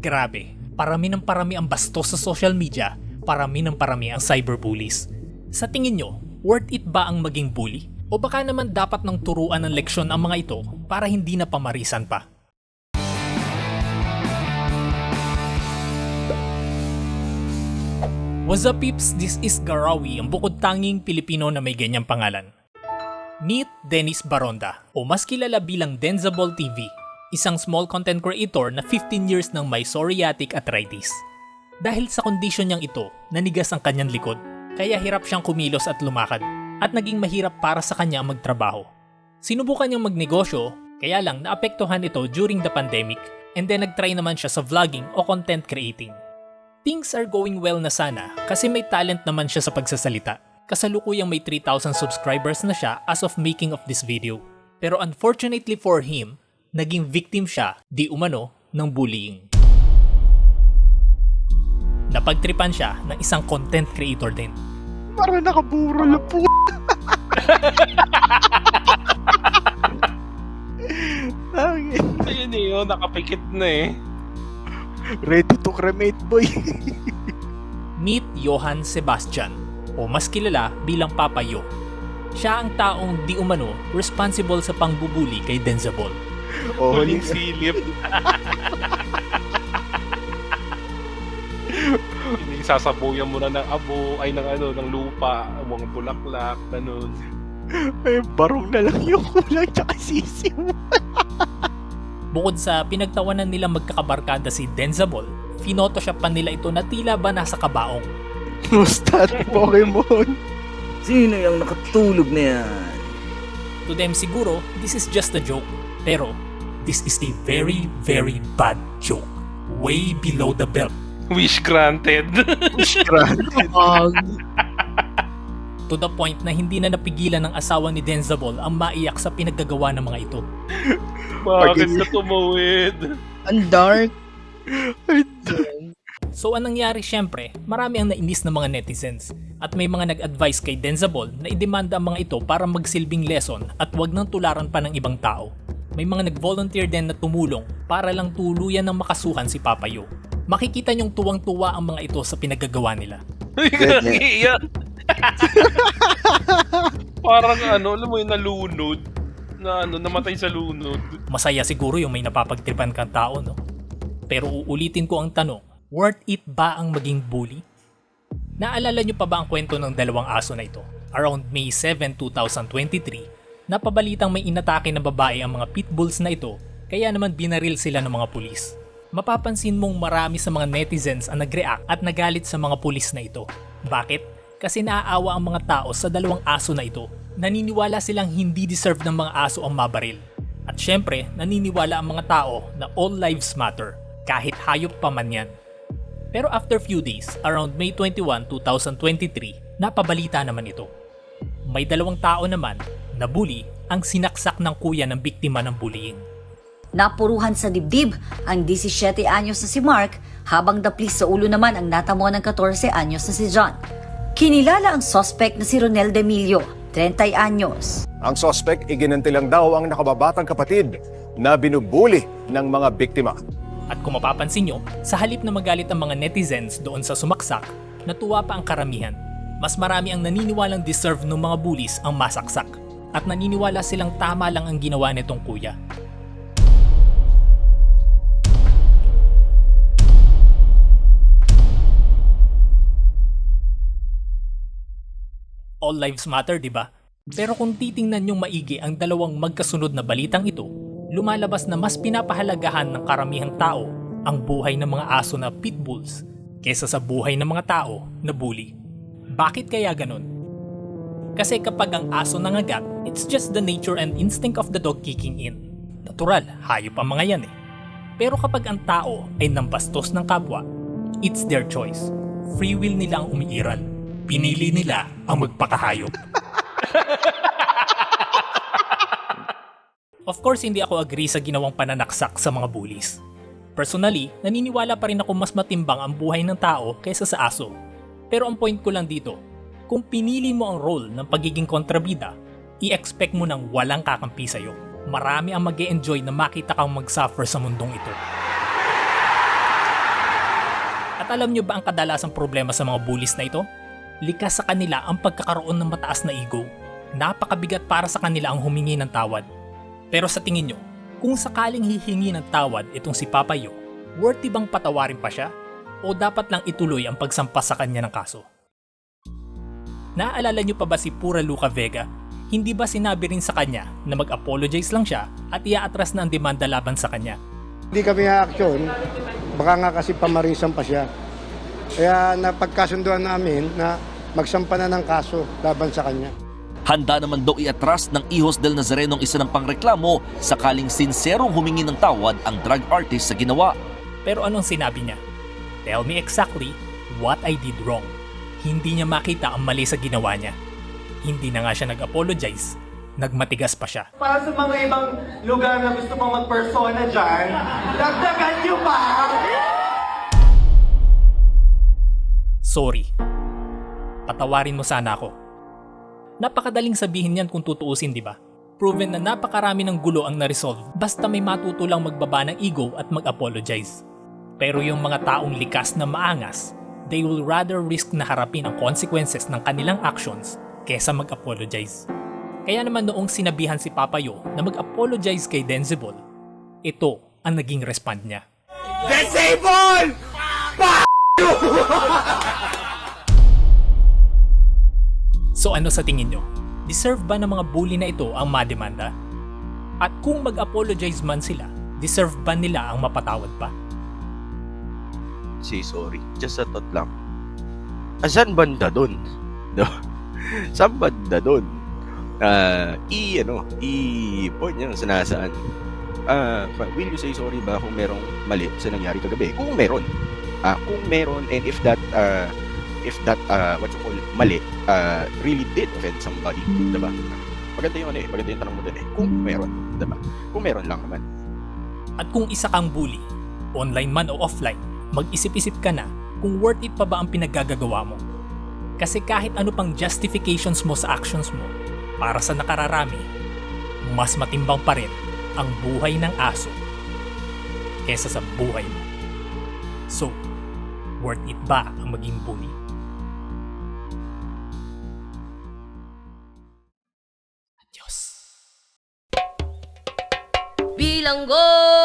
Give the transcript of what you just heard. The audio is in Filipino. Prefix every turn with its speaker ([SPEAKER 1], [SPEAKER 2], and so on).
[SPEAKER 1] Grabe, parami ng parami ang bastos sa social media, parami ng parami ang cyberbullies. Sa tingin nyo, worth it ba ang maging bully? O baka naman dapat nang turuan ng leksyon ang mga ito para hindi na pamarisan pa? What's up peeps? This is Garawi, ang bukod tanging Pilipino na may ganyang pangalan. Meet Dennis Baronda o mas kilala bilang Denzable TV, isang small content creator na 15 years ng may psoriatic arthritis. Dahil sa kondisyon niyang ito, nanigas ang kanyang likod, kaya hirap siyang kumilos at lumakad, at naging mahirap para sa kanya magtrabaho. Sinubukan niyang magnegosyo, kaya lang naapektuhan ito during the pandemic, and then nagtry naman siya sa vlogging o content creating. Things are going well na sana kasi may talent naman siya sa pagsasalita. Kasalukuyang may 3,000 subscribers na siya as of making of this video. Pero unfortunately for him, naging victim siya di umano ng bullying. Napagtripan siya ng isang content creator din.
[SPEAKER 2] Para nakaburo na po.
[SPEAKER 3] Ayun eh, oh, nakapikit na eh.
[SPEAKER 2] Ready to cremate, boy.
[SPEAKER 1] Meet Johann Sebastian o mas kilala bilang Papa Yo. Siya ang taong di umano responsible sa pangbubuli kay Denzabol.
[SPEAKER 2] Oh,
[SPEAKER 3] Huling silip. Hindi sasabuyan mo na ng abo, ay ng ano, ng lupa, mga bulaklak, ganun.
[SPEAKER 2] Ay, barong na lang yung kulang tsaka sisiw.
[SPEAKER 1] Bukod sa pinagtawanan nila magkakabarkada si Denzabol, photoshop pa nila ito na tila ba nasa kabaong.
[SPEAKER 2] Mustat Pokemon.
[SPEAKER 4] Sino yung nakatulog na yan?
[SPEAKER 1] To them siguro, this is just a joke. Pero, this is a very, very bad joke. Way below the belt.
[SPEAKER 3] Wish granted.
[SPEAKER 2] Granted.
[SPEAKER 1] To the point na hindi na napigilan ng asawa ni Denzabol ang maiyak sa pinaggagawa ng mga ito.
[SPEAKER 3] Bakit ka tumawid?
[SPEAKER 4] Ang dark.
[SPEAKER 1] So anong nangyari syempre, marami ang nainis ng mga netizens at may mga nag-advise kay Denzabol na idemanda ang mga ito para magsilbing lesson at wag nang tularan pa ng ibang tao. May mga nag-volunteer din na tumulong para lang tuluyan ng makasuhan si Papayo. Makikita niyong tuwang-tuwa ang mga ito sa pinagagawa nila.
[SPEAKER 3] Parang ano, alam mo yung nalunod. Na ano, namatay sa lunod.
[SPEAKER 1] Masaya siguro yung may napapagtripan kang tao, no? Pero uulitin ko ang tanong, worth it ba ang maging bully? Naalala niyo pa ba ang kwento ng dalawang aso na ito? Around May 7, 2023, napabalitang may inatake na babae ang mga pitbulls na ito, kaya naman binaril sila ng mga pulis. Mapapansin mong marami sa mga netizens ang nag-react at nagalit sa mga pulis na ito. Bakit? Kasi naaawa ang mga tao sa dalawang aso na ito. Naniniwala silang hindi deserve ng mga aso ang mabaril. At syempre, naniniwala ang mga tao na all lives matter, kahit hayop pa man yan. Pero after few days, around May 21, 2023, napabalita naman ito. May dalawang tao naman na bully ang sinaksak ng kuya ng biktima ng bullying.
[SPEAKER 5] Napuruhan sa dibdib ang 17 anyos na si Mark habang daplis sa ulo naman ang natamuan ng 14 anyos na si John. Kinilala ang suspect na si Ronel Demilio, 30 anyos.
[SPEAKER 6] Ang sospek iginantilang daw ang nakababatang kapatid na binubuli ng mga biktima.
[SPEAKER 1] At kung mapapansin nyo, sa halip na magalit ang mga netizens doon sa sumaksak, natuwa pa ang karamihan. Mas marami ang naniniwalang deserve ng mga bullies ang masaksak. At naniniwala silang tama lang ang ginawa nitong kuya. All lives matter, di ba? Pero kung titingnan yung maigi ang dalawang magkasunod na balitang ito, lumalabas na mas pinapahalagahan ng karamihang tao ang buhay ng mga aso na pitbulls kesa sa buhay ng mga tao na bully. Bakit kaya ganun? Kasi kapag ang aso nangagat, it's just the nature and instinct of the dog kicking in. Natural, hayop ang mga yan eh. Pero kapag ang tao ay nambastos ng kapwa, it's their choice. Free will nila ang umiiral. Pinili nila ang magpakahayop. Of course, hindi ako agree sa ginawang pananaksak sa mga bullies. Personally, naniniwala pa rin ako mas matimbang ang buhay ng tao kaysa sa aso. Pero ang point ko lang dito, kung pinili mo ang role ng pagiging kontrabida, i-expect mo nang walang kakampi sa'yo. Marami ang mag enjoy na makita kang mag-suffer sa mundong ito. At alam nyo ba ang kadalasang problema sa mga bullies na ito? Likas sa kanila ang pagkakaroon ng mataas na ego. Napakabigat para sa kanila ang humingi ng tawad. Pero sa tingin nyo, kung sakaling hihingi ng tawad itong si Papayo, worthy bang patawarin pa siya? O dapat lang ituloy ang pagsampas sa kanya ng kaso? Naaalala nyo pa ba si Pura Luca Vega? Hindi ba sinabi rin sa kanya na mag-apologize lang siya at iaatras na ang demanda laban sa kanya?
[SPEAKER 7] Hindi kami action, baka nga kasi pamarisan pa siya. Kaya napagkasunduan namin na magsampa na ng kaso laban sa kanya.
[SPEAKER 8] Handa naman daw iatras ng Ihos del Nazareno ang isa ng pangreklamo sakaling sinserong humingi ng tawad ang drug artist sa ginawa.
[SPEAKER 1] Pero anong sinabi niya? Tell me exactly what I did wrong. Hindi niya makita ang mali sa ginawa niya. Hindi na nga siya nag-apologize, nagmatigas pa siya.
[SPEAKER 9] Para sa mga ibang lugar na gusto pang mag-persona dyan, dagdagan nyo pa!
[SPEAKER 1] Sorry. Patawarin mo sana ako. Napakadaling sabihin yan kung tutuusin, di ba? Proven na napakarami ng gulo ang na-resolve basta may matutulang magbaba ng ego at mag-apologize. Pero yung mga taong likas na maangas, they will rather risk na harapin ang consequences ng kanilang actions kesa mag-apologize. Kaya naman noong sinabihan si Papayo na mag-apologize kay Denzibol, ito ang naging respond niya. So ano sa tingin nyo? Deserve ba ng mga bully na ito ang mademanda? At kung mag-apologize man sila, deserve ba nila ang mapatawad pa?
[SPEAKER 2] Say sorry. Just a thought lang. Asan banda dun? No? Saan banda dun? Ah, i ano, i point niya sa nasaan. Ah, will you say sorry ba kung merong mali sa nangyari kagabi? Kung meron. Ah, kung meron and if that uh, if that uh, what you call mali uh, really did offend somebody, 'di ba? Maganda yung ano eh, maganda yung tanong mo dun eh. Kung meron, 'di ba? Kung meron lang naman.
[SPEAKER 1] At kung isa kang bully, online man o offline, mag-isip-isip ka na kung worth it pa ba ang pinaggagawa mo. Kasi kahit ano pang justifications mo sa actions mo, para sa nakararami, mas matimbang pa rin ang buhay ng aso kesa sa buhay mo. So, worth it ba ang maging bully? Adios.
[SPEAKER 10] Bilanggo